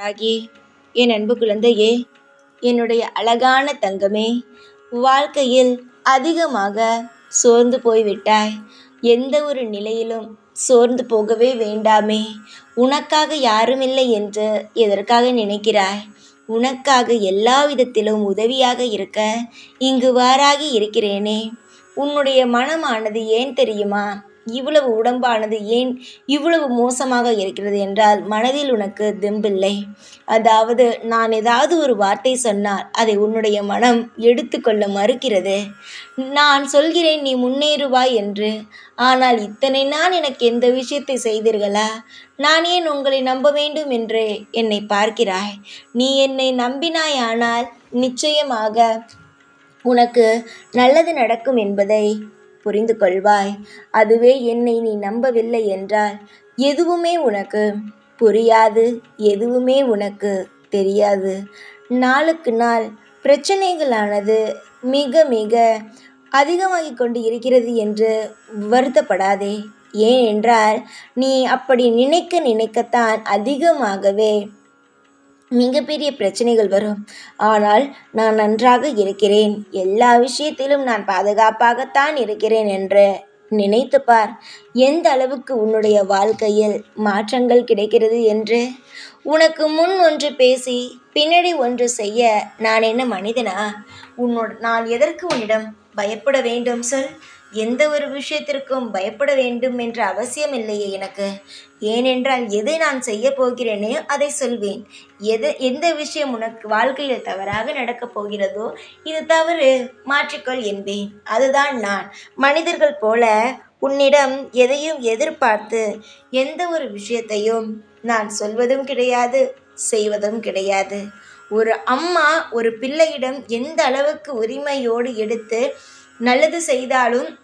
ராகி என் அன்பு குழந்தையே என்னுடைய அழகான தங்கமே வாழ்க்கையில் அதிகமாக சோர்ந்து போய்விட்டாய். எந்த ஒரு நிலையிலும் சோர்ந்து போகவே வேண்டாமே. உனக்காக யாருமில்லை என்று எதற்காக நினைக்கிறாய்? உனக்காக எல்லா விதத்திலும் உதவியாக இருக்க இங்கு வாராகி இருக்கிறேனே. உன்னுடைய மனமானது ஏன் தெரியுமா? இவ்வளவு உடம்பானது ஏன் இவ்வளவு மோசமாக இருக்கிறது என்றால் மனதில் உனக்கு தெம்பில்லை. அதாவது நான் ஏதாவது ஒரு வார்த்தை சொன்னால் அதை உன்னுடைய மனம் எடுத்துக்கொள்ள மறுக்கிறது. நான் சொல்கிறேன் நீ முன்னேறுவாய் என்று. ஆனால் இத்தனை நான் எனக்கு எந்த விஷயத்தை செய்தீர்களா? நான் ஏன் உங்களை நம்ப வேண்டும் என்று என்னை பார்க்கிறாய்? நீ என்னை நம்பினாயானால் நிச்சயமாக உனக்கு நல்லது நடக்கும் என்பதை புரிந்து கொள்வாய் அதுவே என்னை நீ நம்பவில்லை என்றால் எதுவுமே உனக்கு புரியாது எதுவுமே உனக்கு தெரியாது. நாளுக்கு நாள் பிரச்சனைகளானது மிக மிக அதிகமாகிக் கொண்டு இருக்கிறது என்று வருத்தப்படாதே. ஏனென்றால் நீ அப்படி நினைக்க நினைக்கத்தான் அதிகமாகவே மிகப்பெரிய பிரச்சனைகள் வரும். ஆனால் நான் நன்றாக இருக்கிறேன். எல்லா விஷயத்திலும் நான் பாதுகாப்பாகத்தான் இருக்கிறேன் என்று நினைத்து பார். எந்த அளவுக்கு உன்னுடைய வாழ்க்கையில் மாற்றங்கள் கிடைக்கிறது என்று? உனக்கு முன் ஒன்று பேசி பின்னாடி ஒன்று செய்ய நான் என்ன மனிதனா? உன்னோட நான் எதற்கு உன்னிடம் பயப்பட வேண்டும்? சொல். எந்த ஒரு விஷயத்திற்கும் பயப்பட வேண்டும் என்ற அவசியம் இல்லையே எனக்கு. ஏனென்றால் எதை நான் செய்ய போகிறேனே அதை சொல்வேன். எது எந்த விஷயம் உனக்கு வாழ்க்கையில் தவறாக நடக்கப் போகிறதோ இது தவறு மாற்றிக்கொள் என்பேன். அதுதான் நான். மனிதர்கள் போல உன்னிடம் எதையும் எதிர்பார்த்து எந்த ஒரு விஷயத்தையும் நான் சொல்வதும் கிடையாது செய்வதும் கிடையாது. ஒரு அம்மா ஒரு பிள்ளையிடம் எந்த அளவுக்கு உரிமையோடு எடுத்து நல்லது செய்தாலும்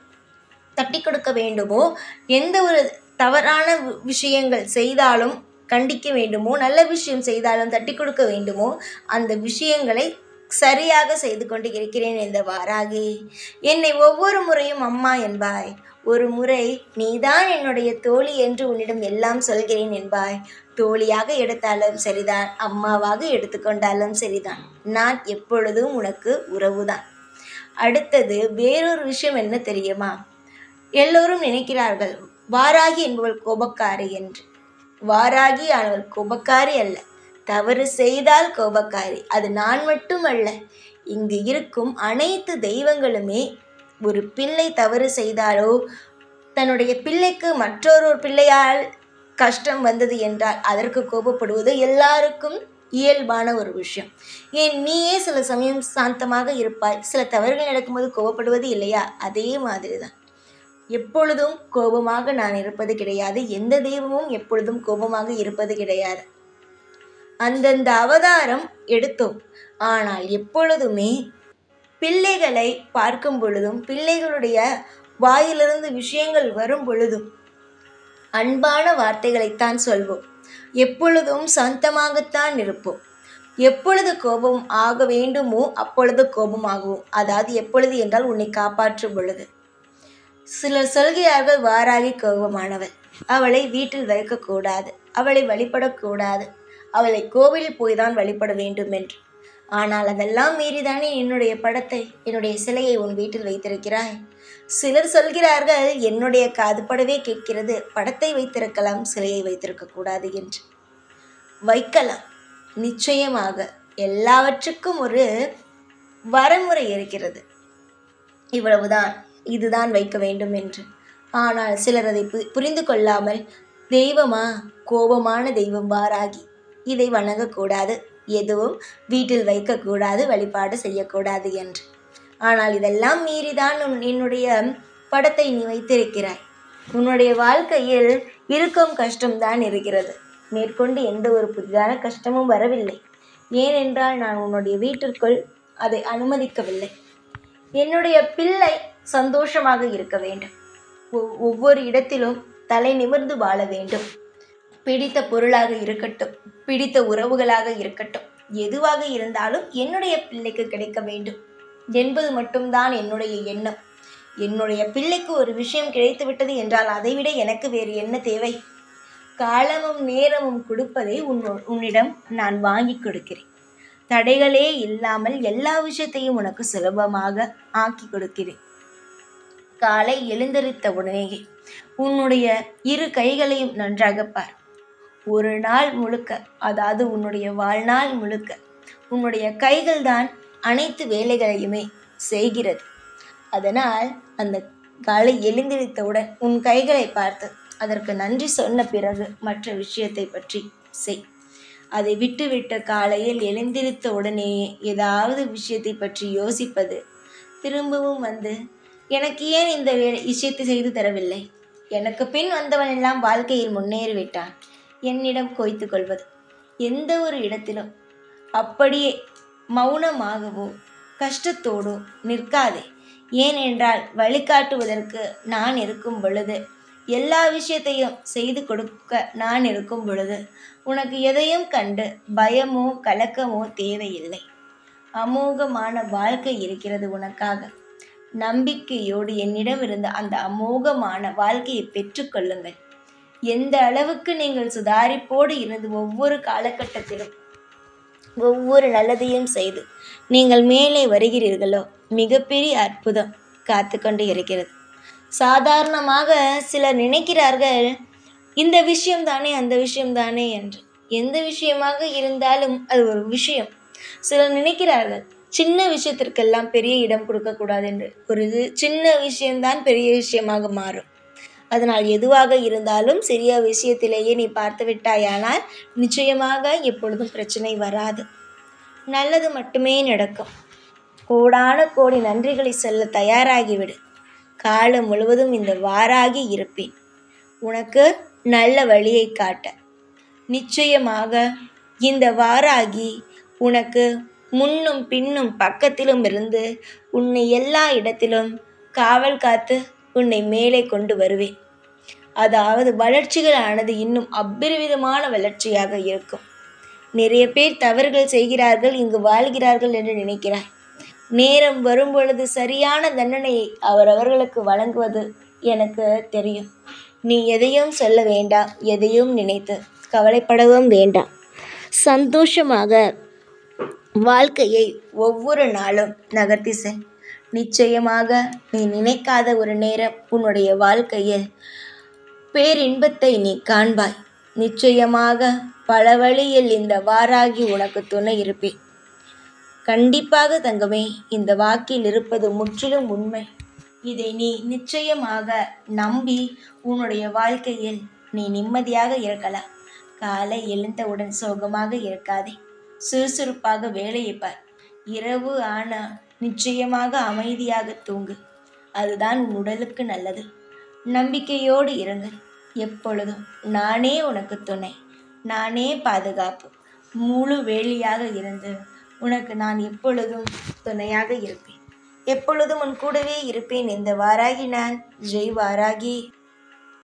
தட்டி கொடுக்க வேண்டுமோ? எந்த ஒரு தவறான விஷயங்கள் செய்தாலும் கண்டிக்க வேண்டுமோ? நல்ல விஷயம் செய்தாலும் தட்டி கொடுக்க வேண்டுமோ? அந்த விஷயங்களை சரியாக செய்து கொண்டு இருக்கிறேன் இந்த வாராகி. என்னை ஒவ்வொரு முறையும் அம்மா என்பாய். ஒரு முறை நீதான் என்னுடைய தோழி என்று உன்னிடம் எல்லாம் சொல்கிறேன் என்பாய். தோழியாக எடுத்தாலும் சரிதான் அம்மாவாக எடுத்துக்கொண்டாலும் சரிதான். நான் எப்பொழுதும் உனக்கு உறவுதான். அடுத்தது வேறொரு விஷயம் என்ன தெரியுமா? எல்லோரும் நினைக்கிறார்கள் வாராகி என்பவள் கோபக்காரி என்று. வாராகி ஆனவள் கோபக்காரி அல்ல. தவறு செய்தால் கோபக்காரி. அது நான் மட்டும் அல்ல இங்கு இருக்கும் அனைத்து தெய்வங்களுமே ஒரு பிள்ளை தவறு செய்தாலோ தன்னுடைய பிள்ளைக்கு மற்றொரு பிள்ளையால் கஷ்டம் வந்தது என்றால் அதற்கு கோபப்படுவது எல்லாருக்கும் இயல்பான ஒரு விஷயம். ஏன் நீயே சில சமயம் சாந்தமாக இருப்பாய். சில தவறுகள் நடக்கும்போது கோபப்படுவது இல்லையா? அதே மாதிரி தான் எப்பொழுதும் கோபமாக நான் இருப்பது கிடையாது. எந்த தெய்வமும் எப்பொழுதும் கோபமாக இருப்பது கிடையாது. அந்தந்த அவதாரம் எடுத்தோம். ஆனால் எப்பொழுதுமே பிள்ளைகளை பார்க்கும் பொழுதும் பிள்ளைகளுடைய வாயிலிருந்து விஷயங்கள் வரும் பொழுதும் அன்பான வார்த்தைகளைத்தான் சொல்வோம். எப்பொழுதும் சாந்தமாகத்தான் இருப்போம். எப்பொழுது கோபம் ஆக வேண்டுமோ அப்பொழுது கோபம் அதாவது எப்பொழுது என்றால் உன்னை காப்பாற்றும் பொழுது. சிலர் சொல்கிறார்கள் வாராகி கோபமானவள். அவளை வீட்டில் வைக்கக்கூடாது. அவளை வழிபடக்கூடாது. அவளை கோவிலில் போய்தான் வழிபட வேண்டும் என்று ஆனால் அதெல்லாம் மீறிதானே என்னுடைய படத்தை என்னுடைய சிலையை உன் வீட்டில் வைத்திருக்கிறாய்? சிலர் சொல்கிறார்கள் என்னுடைய காதுபடவே கேட்கிறது படத்தை வைத்திருக்கலாம் சிலையை வைத்திருக்க கூடாது என்று. வைக்கலாம். நிச்சயமாக எல்லாவற்றுக்கும் ஒரு வரமுறை இருக்கிறது. இவ்வளவுதான் இதுதான் வைக்க வேண்டும் என்று. ஆனால் சிலர் அதை புரிந்து கொள்ளாமல் தெய்வமா கோபமான தெய்வம் வாராகி இதை வணங்கக்கூடாது எதுவும் வீட்டில் வைக்கக்கூடாது வழிபாடு செய்யக்கூடாது என்று. ஆனால் இதெல்லாம் மீறிதான் உன் என்னுடைய படத்தை நீ வைத்திருக்கிறாய். உன்னுடைய வாழ்க்கையில் இருக்கும் கஷ்டம்தான் இருக்கிறது. மேற்கொண்டு எந்த ஒரு புதிதான கஷ்டமும் வரவில்லை. ஏனென்றால் நான் உன்னுடைய வீட்டிற்குள் அதை அனுமதிக்கவில்லை. என்னுடைய பிள்ளை சந்தோஷமாக இருக்க வேண்டும். ஒவ்வொரு இடத்திலும் தலை நிமிர்ந்து வாழ வேண்டும். பிடித்த பொருளாக இருக்கட்டும். பிடித்த உறவுகளாக இருக்கட்டும். எதுவாக இருந்தாலும் என்னுடைய பிள்ளைக்கு கிடைக்க வேண்டும். என்பது மட்டும்தான் என்னுடைய எண்ணம். என்னுடைய பிள்ளைக்கு ஒரு விஷயம் கிடைத்துவிட்டது என்றால் அதைவிட எனக்கு வேறு என்ன தேவை? காலமும் நேரமும் கொடுப்பதை உன் உன்னிடம் நான் வாங்கி கொடுக்கிறேன். தடைகளே இல்லாமல் எல்லா விஷயத்தையும் உனக்கு சுலபமாக ஆக்கி கொடுக்கிறேன். காலை எழுந்தரித்த உடனேயே உன்னுடைய இரு கைகளையும் நன்றாக பார். ஒரு நாள் முழுக்க அதாவது உன்னுடைய வாழ்நாள் முழுக்க உன்னுடைய கைகள் தான் அனைத்து வேலைகளையுமே செய்கிறது. அதனால் அந்த காலை எழுந்திருத்தவுடன் உன் கைகளை பார்த்து அதற்கு நன்றி சொன்ன பிறகு மற்ற விஷயத்தை பற்றி செய். அதை விட்டுவிட்ட காலையில் எழுந்திருத்த உடனேயே ஏதாவது விஷயத்தை பற்றி யோசிப்பது திரும்பவும் வந்து எனக்கு ஏன் இந்த வேலை விஷயத்தை செய்து தரவில்லை? எனக்கு பின் வந்தவன் எல்லாம் வாழ்க்கையில் முன்னேறிவிட்டான். என்னிடம் கொய்த்து கொள்வது. எந்த ஒரு இடத்திலும் அப்படியே மௌனமாகவோ கஷ்டத்தோடோ நிற்காதே. ஏனென்றால் வழிகாட்டுவதற்கு நான் இருக்கும் பொழுது எல்லா விஷயத்தையும் செய்து கொடுக்க நான் இருக்கும் பொழுது உனக்கு எதையும் கண்டு பயமோ கலக்கமோ தேவையில்லை. அமோகமான வாழ்க்கை இருக்கிறது உனக்காக. நம்பிக்கையோடு என்னிடம் இருந்த அந்த அமோகமான வாழ்க்கையை பெற்றுக்கொள்ளுங்கள் எந்த அளவுக்கு நீங்கள் சுதாரிப்போடு இருந்து ஒவ்வொரு காலகட்டத்திலும் ஒவ்வொரு நல்லதையும் செய்து நீங்கள் மேலே வருகிறீர்களோ மிகப்பெரிய அற்புதம் காத்து கொண்டு இருக்கிறது. சாதாரணமாக சிலர் நினைக்கிறார்கள் இந்த விஷயம் தானே அந்த விஷயம் தானே என்று. எந்த விஷயமாக இருந்தாலும் அது ஒரு விஷயம். சிலர் நினைக்கிறார்கள் சின்ன விஷயத்திற்கெல்லாம் பெரிய இடம் கொடுக்கக்கூடாது என்று. ஒரு இது- சின்ன விஷயம்தான் பெரிய விஷயமாக மாறும். அதனால் எதுவாக இருந்தாலும் சிறிய விஷயத்திலேயே நீ பார்த்து விட்டாயானால் நிச்சயமாக எப்பொழுதும் பிரச்சனை வராது. நல்லது மட்டுமே நடக்கும். கோடான கோடி நன்றிகளை சொல்ல தயாராகிவிடு. காலம் முழுவதும் இந்த வாராகி இருப்பேன். உனக்கு நல்ல வழியை காட்ட. நிச்சயமாக இந்த வாராகி உனக்கு முன்னும் பின்னும் பக்கத்திலும் இருந்து உன்னை எல்லா இடத்திலும் காவல் காத்து உன்னை மேலே கொண்டு வருவேன். அதாவது வளர்ச்சிகளானது இன்னும் அபரிவிதமான வளர்ச்சியாக இருக்கும். நிறைய பேர் தவறுகள் செய்கிறார்கள் இங்கு வாழ்கிறார்கள் என்று நினைக்கிறாய். நேரம் வரும்பொழுது சரியான தண்டனையை அவரவர்களுக்கு வழங்குவது எனக்கு தெரியும். நீ எதையும் சொல்ல வேண்டாம் எதையும் நினைத்து கவலைப்படவும் வேண்டாம். சந்தோஷமாக வாழ்க்கையை ஒவ்வொரு நாளும் நகர்த்தி செல். நிச்சயமாக நீ நினைக்காத ஒரு நேரம் உன்னுடைய வாழ்க்கையில் பேரின்பத்தை நீ காண்பாய். நிச்சயமாக பல வழியில் இந்த வாராகி உனக்கு துணை இருப்பேன். கண்டிப்பாக தங்கமே இந்த வாக்கில் இருப்பது முற்றிலும் உண்மை. இதை நீ நிச்சயமாக நம்பி உன்னுடைய வாழ்க்கையில் நீ நிம்மதியாக இருக்கலாம். காலை எழுந்தவுடன் சோகமாக இருக்காதே. சுறுசுறுப்பாக வேலையை பார். இரவு ஆனால் நிச்சயமாக அமைதியாக தூங்கு. அதுதான் உன் உடலுக்கு நல்லது. நம்பிக்கையோடு இருங்கள் எப்பொழுதும் நானே உனக்கு துணை. நானே பாதுகாப்பு. முழு வேலியாக இருந்து உனக்கு நான் எப்பொழுதும் துணையாக இருப்பேன். எப்பொழுதும் உன் கூடவே இருப்பேன். இந்த வாராகி நான். ஜெய் வாராகி.